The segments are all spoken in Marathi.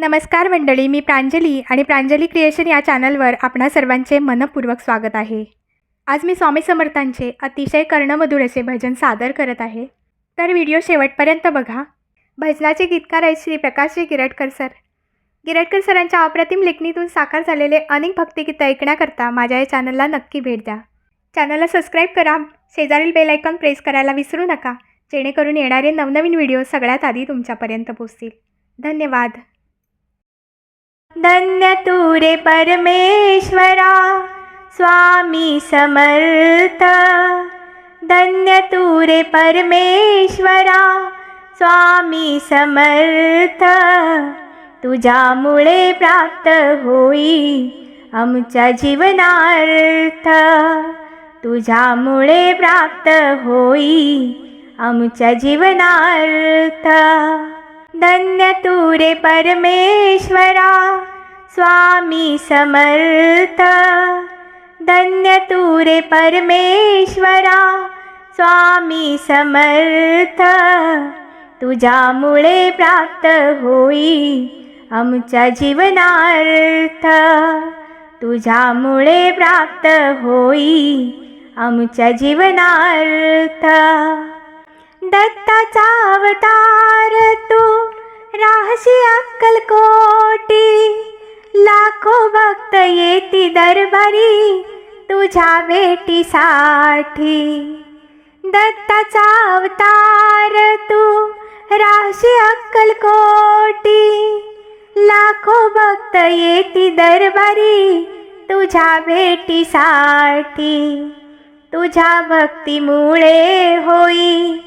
नमस्कार मंडळी मी प्रांजली आणि प्रांजली क्रिएशन या चॅनलवर आपणा सर्वांचे मनपूर्वक स्वागत आहे. आज मी स्वामी समर्थांचे अतिशय कर्णमधुर असे भजन सादर करत आहे. तर व्हिडिओ शेवटपर्यंत बघा. भजनाचे गीतकार आहेत श्री प्रकाशजी गिरटकर सर. गिरटकर सरांच्या अप्रतिम लेखणीतून साकार झालेले अनेक भक्तिगीतं ऐकण्याकरता माझ्या या चॅनलला नक्की भेट द्या. चॅनलला सबस्क्राईब करा. शेजारील बेल आयकॉन प्रेस करायला विसरू नका. जेणेकरून येणारे नवनवीन व्हिडिओ सगळ्यात आधी तुमच्यापर्यंत पोचतील धन्यवाद. धन्य तू रे परमेश्वरा स्वामी समर्थ। धन्य तू रे परमेश्वरा स्वामी समर्थ। तुझ्यामुळे प्राप्त होई आमच्या जीवनार्थ। तुझ्यामुळे प्राप्त होई आमच्या जीवनार्थ। धन्य तू रे परमेश्वरा स्वामी समर्थ। धन्य तू रे परमेश्वरा स्वामी समर्थ। तुझ्यामुळे प्राप्त होई आमच्या जीवनार्थ। तुझ्यामुळे प्राप्त होई आमच्या जीवनार्थ। दत्ताचा अवतार तू राहशी अक्कलकोटी लाखो भक्त येती दरबारी. तुझ्या भेटीसाठी. दत्ताचा अवतार तू. राहशी अक्कलकोटी लाखो भक्त येती दरबारी. तुझ्या भेटीसाठी. तुझ्या भक्तीमुळे होई.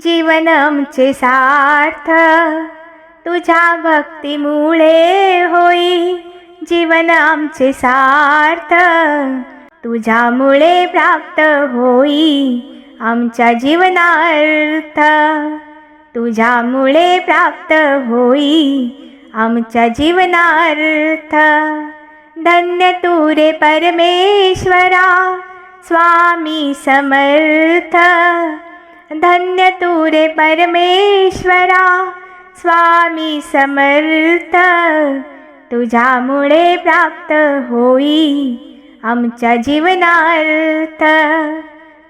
जीवन आमचे सार्थ. तुझ्या भक्तीमुळे होई जीवन आमचे सार्थ. तुझ्यामुळे प्राप्त होई आमच्या जीवनार्थ. तुझ्यामुळे प्राप्त होई आमच्या जीवनार्थ. धन्य तू रे परमेश्वरा स्वामी समर्थ. धन्य तू रे परमेश्वरा स्वामी समर्थ तुझ्यामुळे प्राप्त होई आमच्या जीवनार्थ.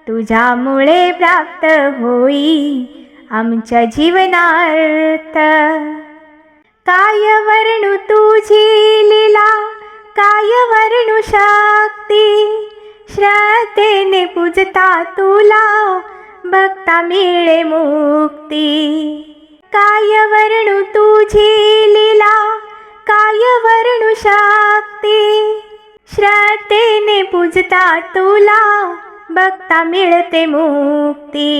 तुझ्यामुळे प्राप्त होई आमच्या जीवनार्थ. काय वर्णू तुझी लीला काय वर्णू शक्ती? श्रद्धेने पूजता तुला भक्ता मिळे मुक्ती. काय वर्णू तुझी लीला काय वर्णू शक्ती श्रद्धेने पूजता तुला भक्ता मिळते मुक्ती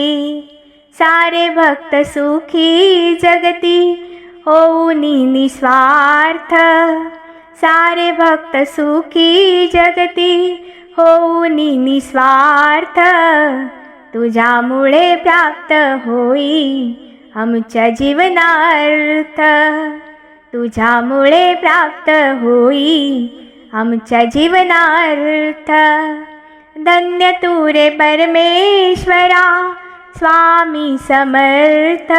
सारे भक्त सुखी जगती होऊन निस्वार्थ सारे भक्त सुखी जगती होऊन निस्वार्थ तुझ्यामुळे प्राप्त होई आमच्या जीवनार्थ तुझ्यामुळे प्राप्त होई. आमच्या जीवनार्थ धन्य तू रे परमेश्वरा स्वामी समर्थ.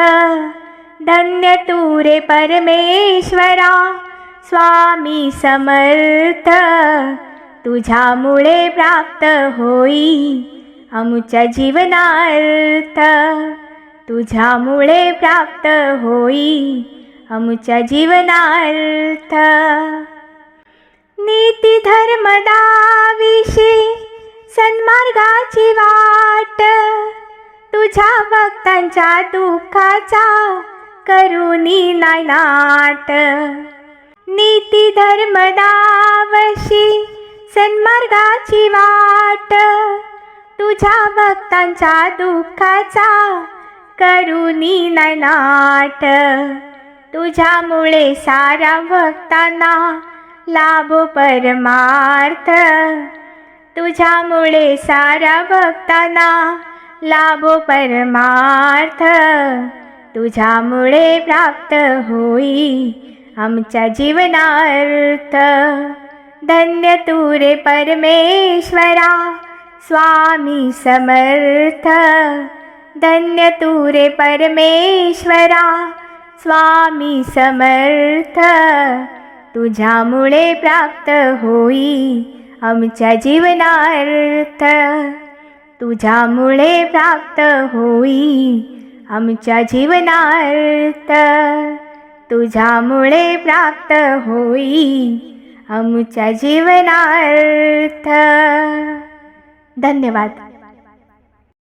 धन्य तू रे परमेश्वरा स्वामी समर्थ. तुझ्यामुळे प्राप्त होई. आमच्या जीवनार्थ तुझ्यामुळे प्राप्त होई आमच्या जीवनार्थ. नीती धर्मदाविषयी सन्मार्गाची वाट. तुझ्या भक्तांच्या दुःखाचा करुणी नाही नाट. नीती धर्मदावशी सन्मार्गाची वाट. तुझ्या भक्तांच्या दुःखाचा करुणी ननाट. तुझ्यामुळे सारा भक्तांना लाभ परमार्थ. तुझ्यामुळे सारा भक्तांना लाभ परमार्थ. तुझ्यामुळे प्राप्त होई आमच्या जीवनार्थ. धन्य तू रे परमेश्वरा स्वामी समर्थ. धन्य तू रे परमेश्वरा. स्वामी समर्थ. तुझ्यामुळे प्राप्त होई आमच्या जीवनार्थ. तुझ्यामुळे प्राप्त होई आमच्या जीवनार्थ. तुझ्यामुळे प्राप्त होई आमच्या जीवनार्थ. धन्यवाद.